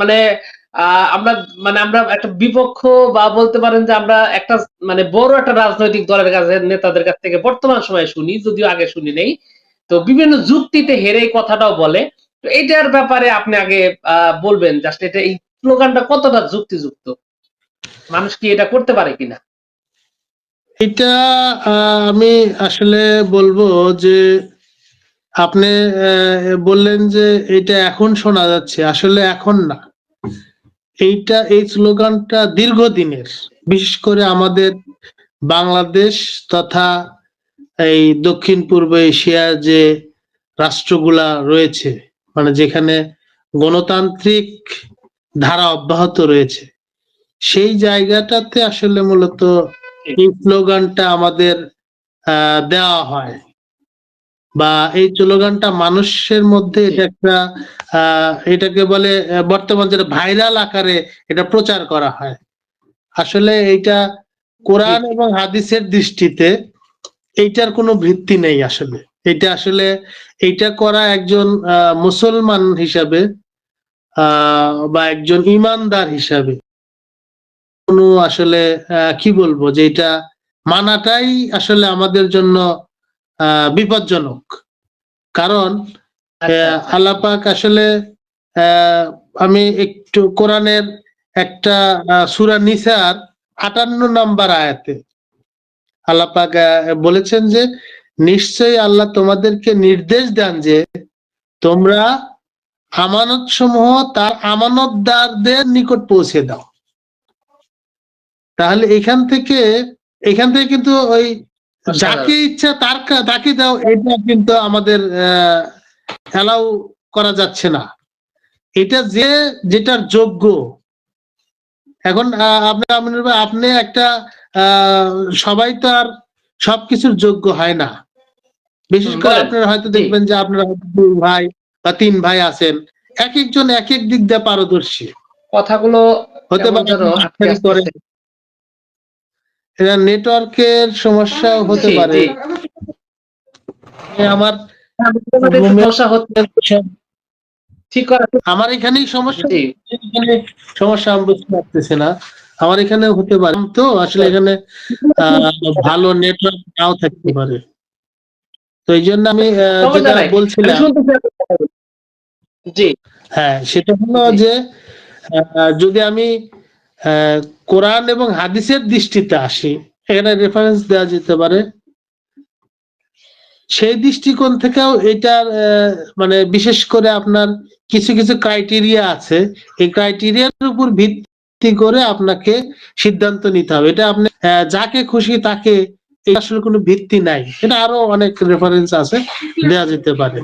মানে আমরা মানে আমরা একটা বিপক্ষ বা বলতে পারেন যে আমরা একটা মানে বড় একটা রাজনৈতিক দলের কাছে, নেতাদের কাছ থেকে বর্তমান সময়ে শুনি, যদিও আগে শুনি নেই। তো বিভিন্ন যুক্তিতে হেরে কথাটাও বলে। তো এটার ব্যাপারে আপনি আগে বলবেন জাস্ট এটা এই স্লোগানটা কতটা যুক্তিযুক্ত? মানুষ কি এটা করতে পারে কিনা? এটা আমি আসলে বলব যে আপনি বললেন যে এটা এখন শোনা যাচ্ছে, আসলে এখন না। এইটা, এই স্লোগানটা দীর্ঘদিনের। বিশেষ করে আমাদের বাংলাদেশ তথা এই দক্ষিণ পূর্ব এশিয়ার যে রাষ্ট্রগুলা রয়েছে মানে যেখানে গণতান্ত্রিক ধারা অব্যাহত রয়েছে, সেই জায়গাটাতে আসলে মূলত এই স্লোগানটা আমাদের দেওয়া হয়। বা এই স্লোগানটা মানুষের মধ্যে এটা একটা আহ, এটাকে বলে বর্তমান যেটা ভাইরাল আকারে এটা প্রচার করা হয়। আসলে এইটা কোরআন এবং হাদিসের দৃষ্টিতে এইটার কোনো ভিত্তি নেই আসলে। এটা আসলে এইটা করা একজন আহ, মুসলমান হিসাবে আহ, বা একজন ইমানদার হিসাবে কোনো আসলে আহ, কি বলব যে এটা মানাটাই আসলে আমাদের জন্য বিপজ্জনক। কারণ আহ, আল্লাহ আসলে আহ, আমি একটু কোরআনের একটা সুরা সূরা নিসার আটান্ন নম্বর আয়াতে আল্লাহ পাক আহ, বলেছেন যে নিশ্চয়ই আল্লাহ তোমাদেরকে নির্দেশ দেন যে তোমরা আমানত সমূহ তার আমানতদারদের নিকট পৌঁছে দাও। তাহলে এখান থেকে এখান থেকে কিন্তু ওই যাকে ইচ্ছা তার তাকে দাও এটা কিন্তু আমাদের অ্যালাউ করা যাচ্ছে না। এটা যে যেটার যোগ্য। এখন আপনি আমিনুর ভাই, আপনি একটা আহ, সবাই তো আর সবকিছুর যোগ্য হয় না। বিশেষ করে আপনারা হয়তো দেখবেন যে আপনারা দুই ভাই বা তিন ভাই আছেন। এক একজন এক এক দিক দিয়ে পারদর্শী। কথাগুলো হতে পারে এটা নেটওয়ার্কের সমস্যা হতে পারে। আমার করা আমার এখানেই সমস্যা এখানে সমস্যা আমি বুঝতে পারতেছি না। আমার এখানে হতে পারে। তো আসলে এখানে ভালো নেটওয়ার্ক নাও থাকতে পারে। তো এই জন্য আমি যেটা বলছিলাম জি। হ্যাঁ সেটা হলো যে যদি আমি কোরআন এবং হাদিসের দৃষ্টিতে আসি, এখানে রেফারেন্স দেওয়া যেতে পারে। সেই দৃষ্টিকোণ থেকেও এটার মানে বিশেষ করে আপনার কিছু কিছু ক্রাইটেরিয়া আছে। এই ক্রাইটেরিয়ার উপর ভিত্তি করে আপনাকে সিদ্ধান্ত নিতে হবে। এটা আপনি যাকে খুশি তাকে আসলে কোনো ভিত্তি নাই। এটা আরও অনেক রেফারেন্স আছে দেওয়া যেতে পারে।